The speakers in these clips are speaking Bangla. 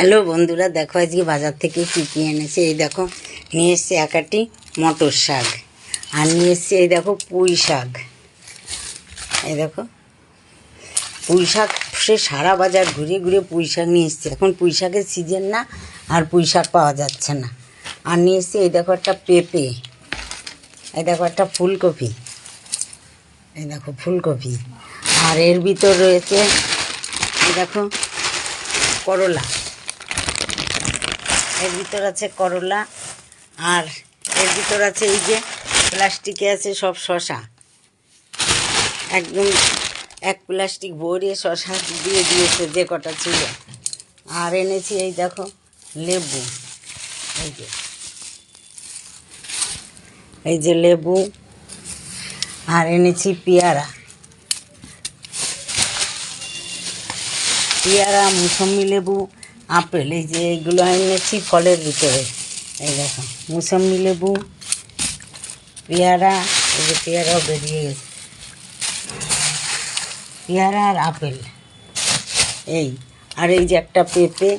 হ্যালো বন্ধুরা, দেখো আজকে বাজার থেকে কী কী এনেছে। এই দেখো, নিয়ে এসছে একাটি মটর শাক। আর নিয়ে এসছে এই দেখো পুঁই শাক। এই দেখো, পুঁই শাক সে সারা বাজার ঘুরে ঘুরে পুঁই শাক নিয়ে এসছে। এখন পুঁই শাকের সিজন না, আর পুঁই শাক পাওয়া যাচ্ছে না। আর নিয়ে এসছে এই দেখো একটা পেঁপে, এই দেখো একটা ফুলকপি, এই দেখো ফুলকপি। আর এর ভিতর রয়েছে, এই দেখো করলা। এর ভিতর আছে করলা আর এর ভিতর আছে এই যে প্লাস্টিকে আছে সব শশা একদম এক প্লাস্টিক ভরে শশা দিয়ে দিয়েছে যে কটা ছিল। আর এনেছি এই দেখো লেবু। এই যে। এই যে লেবু। আর এনেছি পেয়ারা। পেয়ারা মুসম্বি লেবু আপেল, এই যে এইগুলো এনেছি ফলের ভিতরে। এই দেখো মুসম্বি লেবু পেয়ারা, এই যে পেয়ারাও বেরিয়ে গেছে। পেয়ারা আর আপেল, এই, আর এই যে একটা পেঁপে,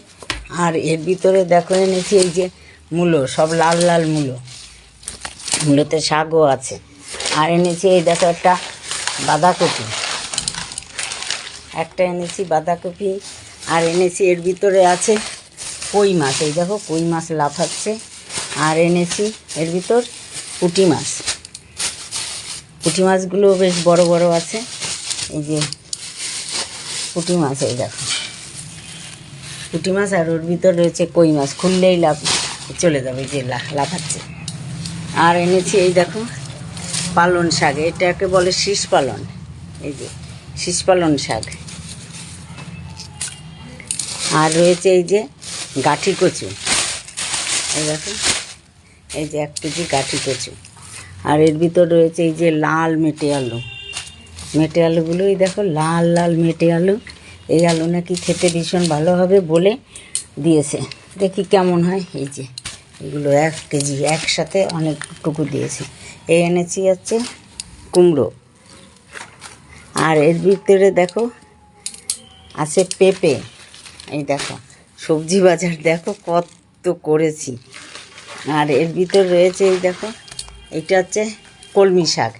আর এর ভিতরে দেখো এনেছি এই যে মূলো, সব লাল লাল মূলো। মূলোতে শাকও আছে। আর এনেছি এই দেখো একটা বাঁধাকপি। একটা এনেছি বাঁধাকপি আর এনেছি, এর ভিতরে আছে কই মাছ, এই দেখো কই মাছ লাফাচ্ছে। আর এনেছি, এর ভিতর পুঁটি মাছ। পুঁটি মাছগুলো বেশ বড় বড় আছে। এই যে পুঁটি মাছ, এই দেখো। পুঁটি মাছ আর ওর ভিতর রয়েছে কই মাছ, খুললেই লাভ চলে যাবে যে লাফাচ্ছে। আর এনেছি, এই দেখো, পালন শাক, এটাকে বলে শীষ পালন। এই যে শীষ পালন শাক। আর রয়েছে এই যে গাঠি কচু। এই দেখো এই যে এক কেজি গাঠি কচু। আর এর ভিতর রয়েছে এই যে লাল মেটে আলু। মেটে আলুগুলোই দেখো, লাল লাল মেটে আলু। এই আলু নাকি খেতে ভীষণ ভালো হবে বলে দিয়েছে। দেখি কেমন হয়। এই যে, এগুলো এক কেজি, একসাথে অনেকটুকু দিয়েছে। এই এনেছি হচ্ছে কুমড়ো। আর এর ভিতরে দেখো, আছে পেঁপে। এই দেখো, সবজি বাজার দেখো কত করেছি। আর এর ভিতর রয়েছে এই দেখো, এটা হচ্ছে কলমি শাক।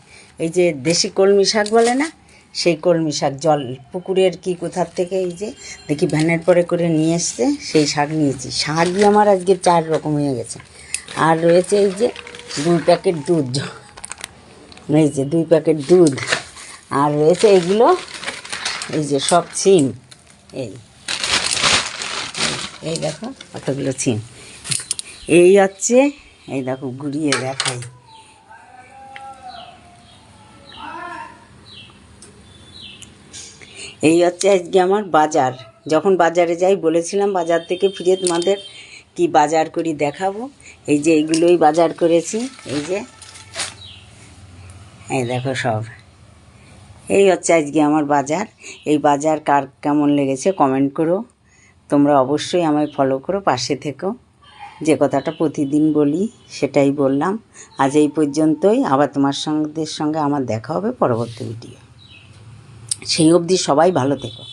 এই যে দেশি কলমি শাক বলে না, সেই কলমি শাক, জল পুকুরের কি কোথার থেকে এই যে, দেখি ভ্যানের পরে করে নিয়ে এসছে, সেই শাক নিয়েছি। শাকই আমার আজকে চার রকম হয়ে গেছে। আর রয়েছে এই যে দুই প্যাকেট দুধ। এই যে দুই প্যাকেট দুধ। আর রয়েছে এগুলো, এই যে সব সিম, এই এই দেখো কতগুলো সিম এই হচ্ছে, এই দেখো ঘুরিয়ে দেখাই। এই হচ্ছে আজকে আমার বাজার। যখন বাজারে যাই, বলেছিলাম বাজার থেকে ফিরে তোমাদের কি বাজার করি দেখাবো। এই যে এইগুলোই বাজার করেছি, এই যে। এই দেখো সব। এই হচ্ছে আজকে আমার বাজার। এই বাজার কার কেমন লেগেছে কমেন্ট করো। তোমরা অবশ্যই আমায় ফলো করো, পাশে থেকো। যে কথাটা প্রতিদিন বলি, সেটাই বললাম। আজ এই পর্যন্তই। আবার তোমার সঙ্গে সঙ্গে আমার দেখা হবে পরবর্তী ভিডিও সেই অবধি সবাই ভালো থেকো।